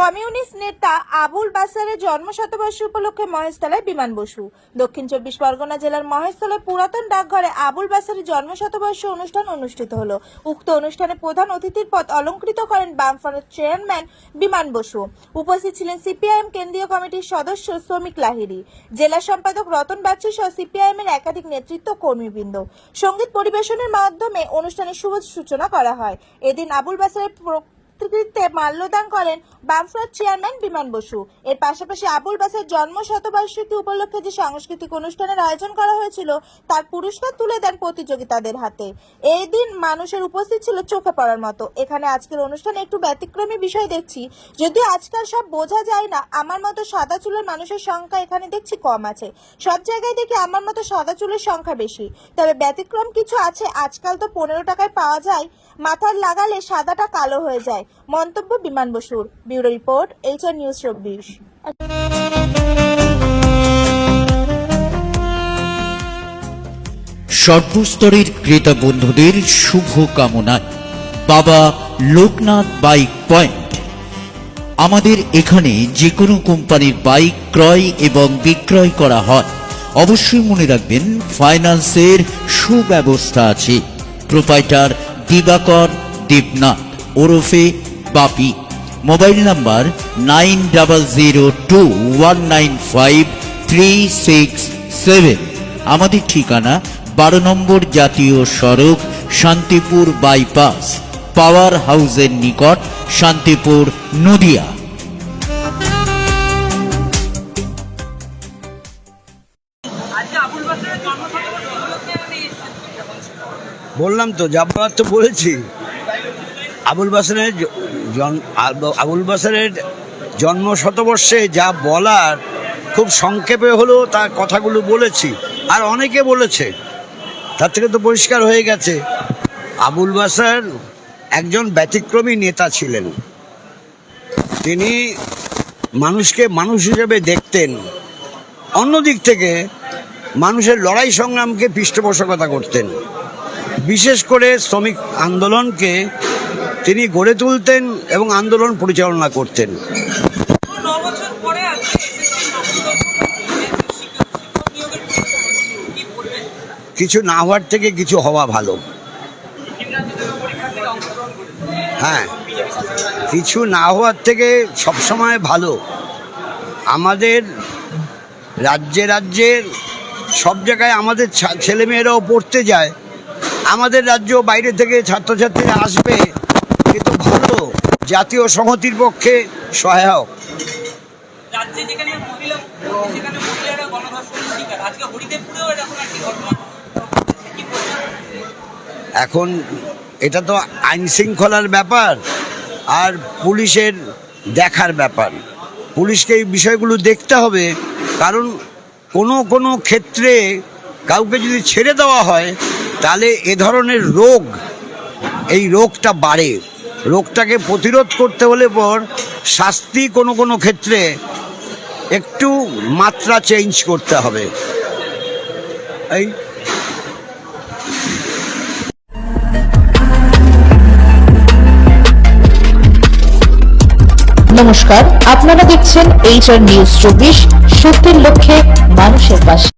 Communist নেতা আবুল বাসারের জন্মশতবর্ষী উপলক্ষে মহেশতলায় বিমান বসু। দক্ষিণ চব্বিশ পরগনা জেলার মহেশতলায় পুরাতন ডাকঘরে আবুল বাসারের জন্মশতবর্ষী অনুষ্ঠান অনুষ্ঠিত হলো। উক্ত অনুষ্ঠানে প্রধান অতিথির পদ অলঙ্কৃত করেন বামফ্রন্টের চেয়ারম্যান বিমান বসু। উপস্থিত ছিলেন সিপিআইএম কেন্দ্রীয় কমিটির সদস্য শ্রমিক লাহিড়ী। জেলা সম্পাদক রতন বাগচি সহ সিপিআইএম এর একাধিক নেতৃত্ব কর্মীবৃন্দ। সংগীত পরিবেশনের মাধ্যমে অনুষ্ঠানের শুভ সূচনা করা হয়। এদিন আবুল বাসারের কৃতিত্বে মাল্যদান করেন বামফ্রন্ট চেয়ারম্যান বিমান বসু। এর পাশাপাশি আবুল বাসের জন্ম শতবার্ষিকী উপলক্ষে যে সাংস্কৃতিক অনুষ্ঠানের আয়োজন করা হয়েছিল, তার পুরস্কার তুলে দেন প্রতিযোগিতাদের হাতে। এই দিন মানুষের উপস্থিত ছিল চোখে পড়ার মতো। এখানে আজকের অনুষ্ঠানে একটু ব্যতিক্রমী বিষয় দেখছি। যদিও আজকাল সব বোঝা যায় না, আমার মতো সাদা চুলের মানুষের সংখ্যা এখানে দেখছি কম আছে। সব জায়গায় দেখি আমার মতো সাদা চুলের সংখ্যা বেশি। তবে ব্যতিক্রম কিছু আছে, আজকাল তো পনেরো টাকায় পাওয়া যায়। মাথার লাগালে সাদাটা কালো হয়ে যায়। মন্তব্য বিমান বসুর, ব্যুরো রিপোর্ট, এইচআর নিউজ চব্বিশ। সর্বস্তরের ক্রেতা বন্ধুদের শুভ বাবা লোকনাথ বাইক পয়েন্ট। আমাদের এখানে যে কোনো কোম্পানির বাইক ক্রয় এবং বিক্রয় করা হয়। অবশ্যই মনে রাখবেন, ফাইন্যান্সের সুব্যবস্থা আছে। প্রোপাইটার দিবাকর দেবনাথ। ওরফে Bapi. Mobile number nine double zero two one nine five three six seven. আমাদের ঠিকানা বারো নম্বর জাতীয় সড়ক, শান্তিপুর বাইপাস, পাওয়ার হাউসের নিকট, শান্তিপুর, নদিয়া। বললাম তো যাবার তো বলেছি। আবুল বাসারের আবুল বাসারের জন্ম শতবর্ষে যা বলার খুব সংক্ষেপে হলেও তার কথাগুলো বলেছি। আর অনেকে বলেছে, তার থেকে তো পরিষ্কার হয়ে গেছে। আবুল বাসার একজন ব্যতিক্রমী নেতা ছিলেন। তিনি মানুষকে মানুষ হিসেবে দেখতেন। অন্য দিক থেকে মানুষের লড়াই সংগ্রামকে পৃষ্ঠপোষকতা করতেন। বিশেষ করে শ্রমিক আন্দোলনকে তিনি গড়ে তুলতেন এবং আন্দোলন পরিচালনা করতেন। কিছু না হওয়ার থেকে কিছু হওয়া ভালো। হ্যাঁ কিছু না হওয়ার থেকে সবসময় ভালো। আমাদের রাজ্যে রাজ্যের সব জায়গায় আমাদের ছেলেমেয়েরাও পড়তে যায়। আমাদের রাজ্য বাইরে থেকে ছাত্রছাত্রীরা আসবে। জাতীয় সংহতির পক্ষে সহায়ক। এখন এটা তো আইন শৃঙ্খলার ব্যাপার আর পুলিশের দেখার ব্যাপার। পুলিশকে এই বিষয়গুলো দেখতে হবে কারণ কোনো কোনো ক্ষেত্রে কাউকে যদি ছেড়ে দেওয়া হয় তাহলে এ ধরনের রোগ এই রোগটা বাড়ে। রোগটাকে প্রতিরোধ করতে হলে পর শাস্তি কোনো কোনো ক্ষেত্রে একটু মাত্রা চেঞ্জ করতে হবে। এই নমস্কার, আপনারা দেখছেন এইচআর নিউজ চব্বিশ। সত্যের লক্ষ্যে মানুষের পাশে